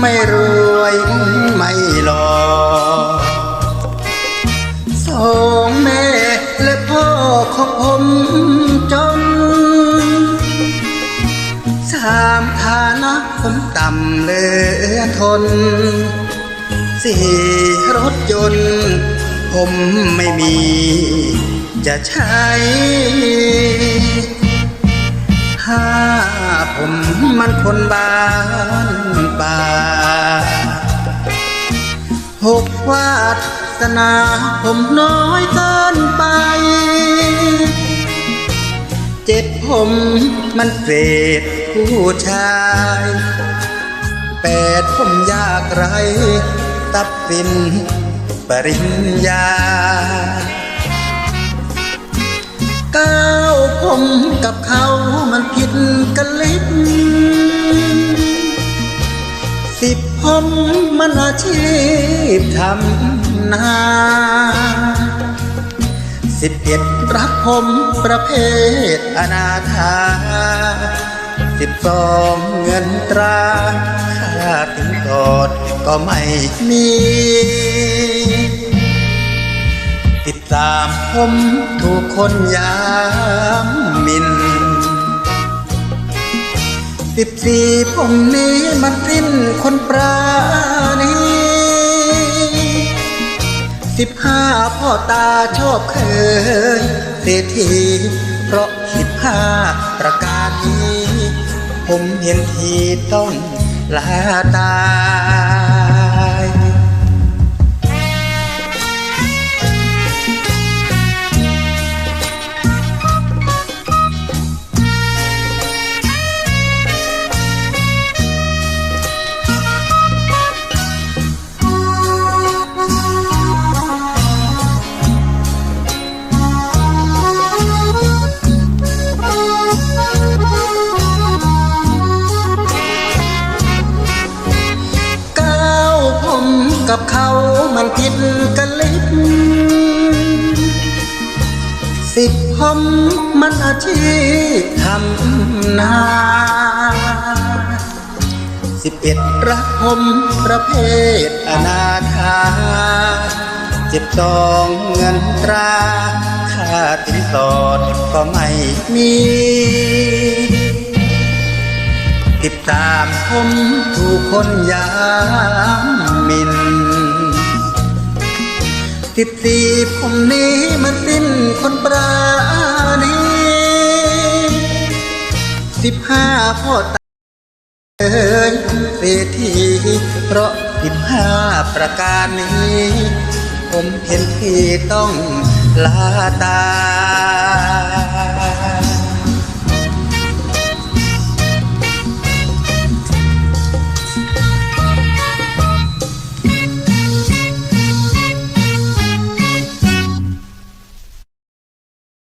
ไม่รวยไม่หลอสองแม่และพ่อของผมจนสามฐานะผมต่ำเลือทนสี่รถยนต์ ผมไม่มี จะใช้ห้าผมมันคนบ้า นาผมน้อยเกินไป เจ็ดผมมันเศษผู้ชาย แปดผมยากไร ตับสินปริญญาเก้าผมกับเขามันผิดกันล็กสิบผมมันอาชีพทำ นาสิบเอ็ดรักผมประเภทอนาถาสิบสองเงินตราค่าถึงกอดก็ไม่มีสิบสามผมถูกคนยามมินสิบสี่ผมนี้มันสิ้นคนปราณี สิบห้าพ่อตาชอบเคยเศรษฐีเพราะสิบห้าประการนี้ ผมเห็นทีต้องลาตา มันผิดกันล็กสิบผมมันอาชีพทำนาสิบเอ็ดรักผมประเภทอนาถาสิบสองเงินตราค่าสินสอดก็ไม่มีสิบสามผมถูกคนยามมิน สิบสี่ผมนี้มันสิ้นคนปราณีสิบห้าพ่อตาเอ้ยเศรษฐีเพราะสิบห้าประการนี้ ผมเห็นที่ต้องลาตา